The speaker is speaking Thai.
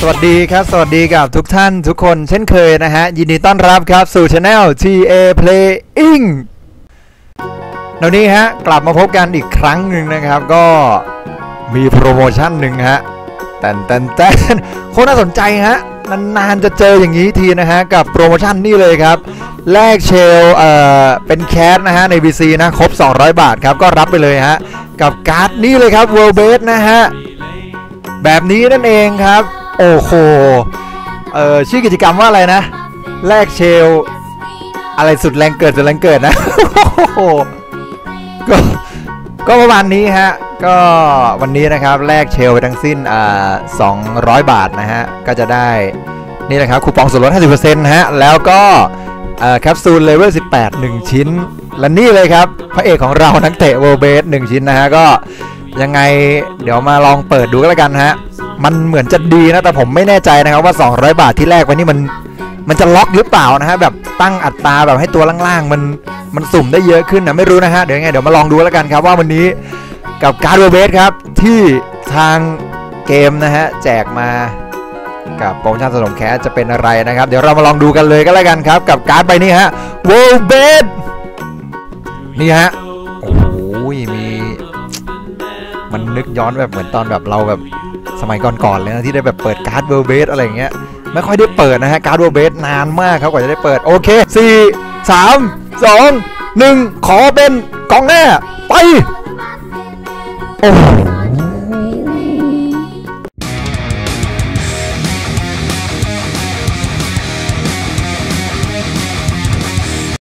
สวัสดีครับ สวัสดีกับทุกท่านทุกคนเช่นเคยนะฮะ ยินดีต้อนรับครับสู่ช anel TA Playing เดี๋ยวนี้ฮะ กลับมาพบกันอีกครั้งหนึ่งนะครับ ก็มีโปรโมชั่นหนึ่งฮะแตนแตนแตนโคตรน่าสนใจฮะนานๆจะเจออย่างนี้ทีนะฮะ กับโปรโมชั่นนี่เลยครับ แลกเชลเอ่อเป็นแคสนะฮะ ใน VC นะครบ 200 บาทครับ ก็รับไปเลยฮะ กับการ์ดนี่เลยครับ World Base นะฮะ แบบนี้นั่นเองครับ โอ้โห เอ่อชื่อกิจกรรมว่าอะไรนะ แลกเชล อะไรสุดแรงเกิดสุดแรงเกิดนะ โอ้โห ก็ ก็ประมาณนี้ฮะ ก็วันนี้นะครับแลกเชลไปทั้งสิ้นอ่า200 บาทนะฮะ ก็จะได้ นี่นะครับคูปองส่วนลด 50%นะฮะ แล้วก็แคปซูลเลเวล 18 1 ชิ้น และนี่เลยครับ พระเอกของเรานักเตะเวอร์เบส1ชิ้นนะฮะ ก็ยังไงเดี๋ยวมาลองเปิดดูก็แล้วกันฮะ มันเหมือนจะดีนะแต่ผมไม่แน่ใจนะครับว่า 200 บาทที่แรกไปนี่มันมันจะล็อกหรือเปล่านะฮะแบบตั้งอัตราแบบให้ตัวล่างๆ มันมันสุ่มได้เยอะขึ้นนะไม่รู้นะฮะเดี๋ยวยังไงเดี๋ยวมาลองดูแล้วกันครับว่าวันนี้กับการ์ดเวอร์เบสครับที่ทางเกมนะฮะแจกมากับโปรโมชั่นสนมแคสจะเป็นอะไรนะครับ เดี๋ยวเรามาลองดูกันเลยก็แล้วกันครับ กับการ์ดใบนี้ฮะ World b e t นี่ฮะโอ้โหมี มันนึกย้อนแบบเหมือนตอนแบบเราแบบ สมัยก่อนๆเลยนะที่ได้แบบเปิดการ์ด World b e t อะไรอย่างเงี้ยไม่ค่อยได้เปิดนะฮะการ์ด World b e t นานมากครับกว่าจะได้เปิดโอเค4 3 2 1 ขอเป็นกองหน้าไปโอ้โห